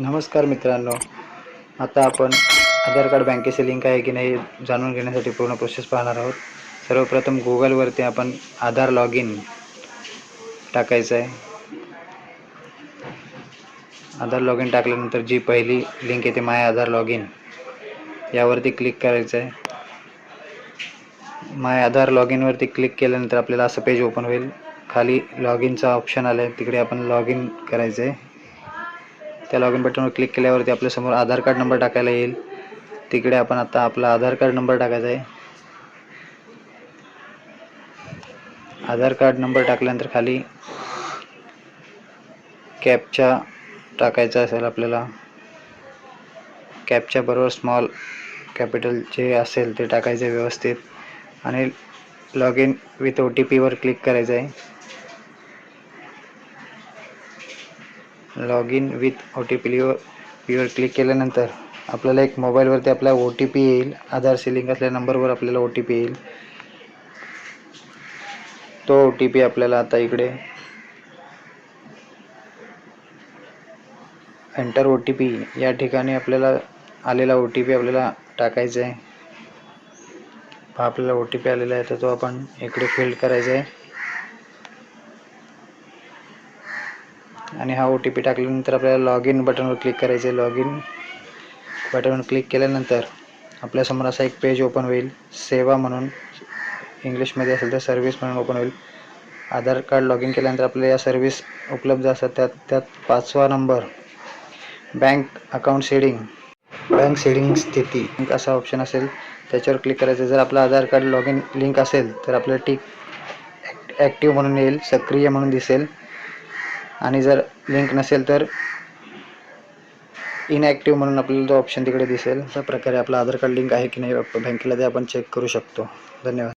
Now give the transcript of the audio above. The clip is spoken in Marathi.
नमस्कार मित्रांनो. आता आपण आधार कार्ड बँकेचे लिंक आहे की नाही हे जाणून घेण्यासाठी पूर्ण प्रोसेस पाहणार आहोत. सर्वप्रथम गुगलवरती आपण आधार लॉग इन टाकायचं आहे. आधार लॉग इन टाकल्यानंतर जी पहिली लिंक येते माय आधार लॉग इन यावरती क्लिक करायचं आहे. माय आधार लॉग इनवरती क्लिक केल्यानंतर आपल्याला असं पेज ओपन होईल. खाली लॉग इनचा ऑप्शन आलं आहे तिकडे आपण लॉग इन करायचं आहे त्या लॉग इन बटनवर क्लिक केल्यावरती आपल्यासमोर आधार कार्ड नंबर टाकायला येईल. तिकडे आपण आता आपला आधार कार्ड नंबर टाकायचा आहे. आधार कार्ड नंबर टाकल्यानंतर खाली कॅपचा टाकायचा असेल आपल्याला. कॅपच्या बरोबर स्मॉल कॅपिटल जे असेल ते टाकायचे व्यवस्थित. आणि log in with O T पीवर क्लिक करायचं आहे. Log in with O T पीवर पीवर क्लिक केल्यानंतर आपल्याला एक मोबाईलवरती आपला ओ टी पी येईल. आधारशी लिंक असलेल्या नंबरवर आपल्याला ओ टी पी येईल. तो ओ टी पी आपल्याला आता इकडे एंटर ओ टी पी या ठिकाणी आपल्याला आलेला ओ टी पी आपल्याला टाकायचा आहे. आपल्याला ओ टी पी आलेला आहे तर तो आपण इकडे फिल्ड करायचा आहे. आणि हा ओ टी पी टाकल्यानंतर आपल्याला लॉग इन बटनवर क्लिक करायचं आहे लॉग इन बटनवर क्लिक केल्यानंतर आपल्यासमोर असा एक पेज ओपन होईल सेवा म्हणून. इंग्लिशमध्ये असेल तर सर्व्हिस म्हणून ओपन होईल. आधार कार्ड लॉग इन केल्यानंतर आपल्या या सर्व्हिस उपलब्ध असतात. त्यात त्यात पाचवा number bank account seeding bank seeding स्थिती. असा ऑप्शन असेल त्याच्यावर क्लिक करायचं. जर आपलं Aadhaar card log in link असेल तर आपलं टिक ॲक्टिव्ह म्हणून येईल सक्रिय म्हणून दिसेल. आणि जर लिंक नसेल तर इनॲक्टिव्ह म्हणून आपल्याला जो ऑप्शन तिकडे दिसेल अशा प्रकारे आपला आधार कार्ड लिंक आहे की नाही बँकेला ते आपण चेक करू शकतो. धन्यवाद.